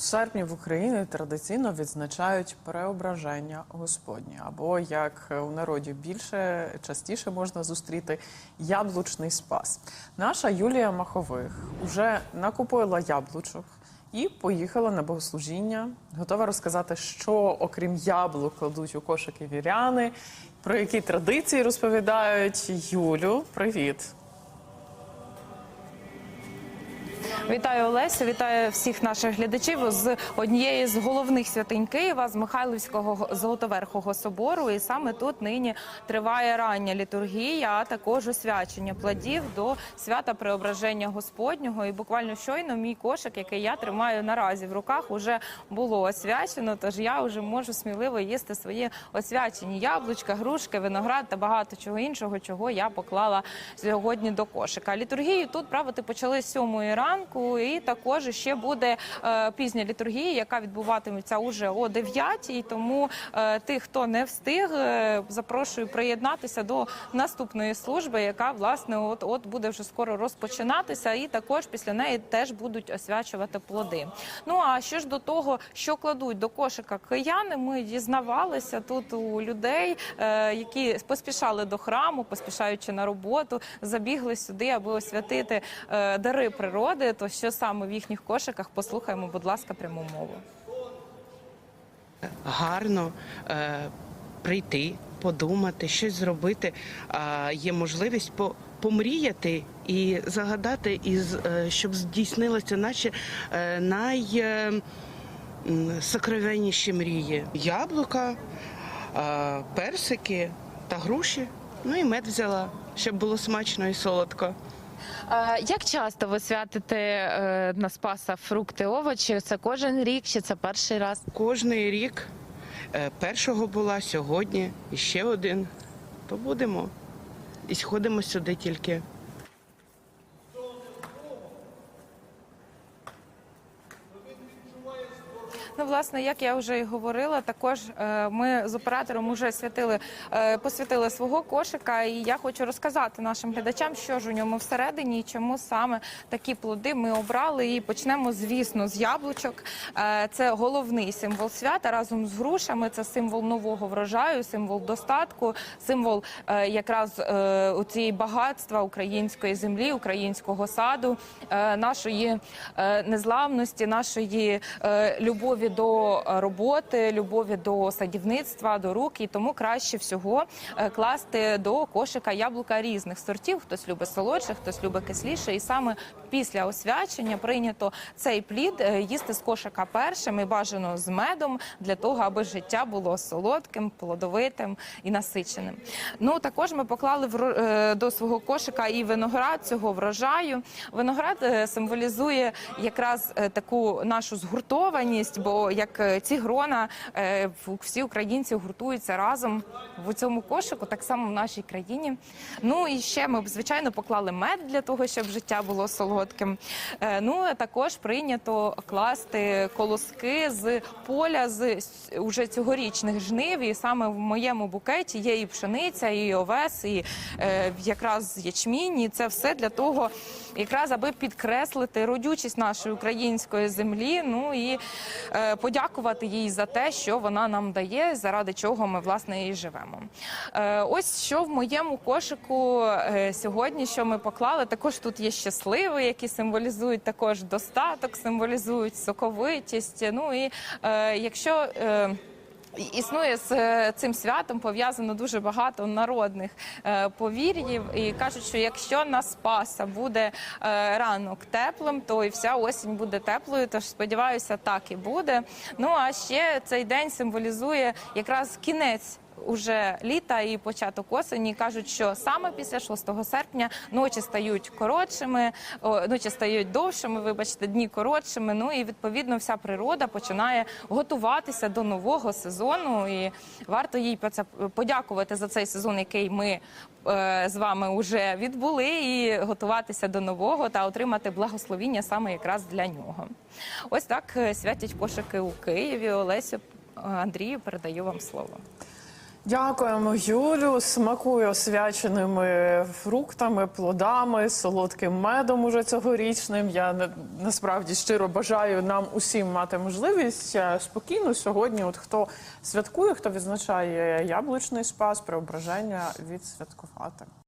У серпні в Україні традиційно відзначають преображення Господнє, або як у народі більше частіше можна зустріти яблучний спас. Наша Юлія Махових уже накупила яблучок і поїхала на богослужіння. Готова розказати, що окрім яблук кладуть у кошики віряни, про які традиції розповідають. Юлю, привіт. Вітаю Олесю, вітаю всіх наших глядачів з однієї з головних святинь Києва з Михайлівського Золотоверхого собору. І саме тут нині триває рання літургія, а також освячення плодів до свята Преображення Господнього. І буквально щойно мій кошик, який я тримаю наразі в руках, уже було освячено. Тож я вже можу сміливо їсти свої освячені яблучка, грушки, виноград та багато чого іншого, чого я поклала сьогодні до кошика. Літургію тут правити почали з сьомої ранку, і також ще буде е, пізня літургія, яка відбуватиметься уже о 9 І тому е, тих, хто не встиг, е, запрошую приєднатися до наступної служби, яка власне от от буде вже скоро розпочинатися, і також після неї теж будуть освячувати плоди. Ну а що ж до того, що кладуть до кошика кияни, ми дізнавалися тут у людей, які поспішали до храму, поспішаючи на роботу, забігли сюди, аби освятити дари природи. То що саме в їхніх кошиках? Послухаємо, будь ласка, пряму мову. гарно е, прийти, подумати, щось зробити. А є можливість по, помріяти і загадати, і, е, щоб здійснилися наші е, найсокровенніші мрії. Яблука, е, персики та груші. Ну і мед взяла, щоб було смачно і солодко. Як часто ви святите е, на Спаса фрукти, овочі? Це кожен рік чи це перший раз? Кожний рік е, першого була сьогодні і ще один. То будемо. І сходимо сюди тільки. Ну, власне, як я вже і говорила, також е, ми з оператором вже святили, е, посвятили свого кошика. І я хочу розказати нашим глядачам, що ж у ньому всередині і чому саме такі плоди ми обрали. І почнемо, звісно, з яблучок. Е, Це головний символ свята разом з грушами. Це символ нового врожаю, символ достатку, символ якраз у цієї багатства української землі, українського саду, нашої незламності, нашої любові до роботи, любові до садівництва, до рук. І тому краще всього е, класти до кошика яблука різних сортів. Хтось любить солодше, хтось любить кисліше. І саме після освячення прийнято цей плід е, їсти з кошика першим і бажано з медом для того, аби життя було солодким, плодовитим і насиченим. Ну також ми поклали в е, до свого кошика і виноград цього врожаю. Виноград символізує якраз таку нашу згуртованість, бо як е, ці грона е, всі українці гуртуються разом в цьому кошику, так само в нашій країні. Ну і ще ми б звичайно поклали мед для того, щоб життя було солодким. Е, Ну також прийнято класти колоски з поля з уже цьогорічних жнив. І саме в моєму букеті є і пшениця, і овес, і якраз ячмінь. І це все для того, якраз аби підкреслити родючість нашої української землі. Ну і е, подякувати їй за те, що вона нам дає, заради чого ми власне і живемо. Е, ось що в моєму кошику е, сьогодні, що ми поклали. Також тут є щасливі, які символізують також достаток, символізують соковитість. Ну і е, якщо е, Існує з е, цим святом пов'язано дуже багато народних е, повір'їв. І кажуть, що якщо на Спаса буде е, ранок теплим, то і вся осінь буде теплою. Тож сподіваюся, так і буде. Ну а ще цей день символізує якраз кінець. Уже літа і початок осені кажуть, що саме після 6 серпня ночі стають коротшими, о, ночі стають довшими. Вибачте, дні коротшими. Ну і відповідно вся природа починає готуватися до нового сезону. І варто їй подякувати за цей сезон, який ми е, з вами вже відбули, і готуватися до нового та отримати благословіння саме якраз для нього. Ось так е, святять кошики у Києві. Олесю Андрію передаю вам слово. Дякуємо, Юлю. Смакую освяченими фруктами, плодами, солодким медом уже цьогорічним. Я на- насправді щиро бажаю нам усім мати можливість е, спокійно сьогодні. От хто святкує, хто відзначає яблучний спас, преображення, відсвяткувати.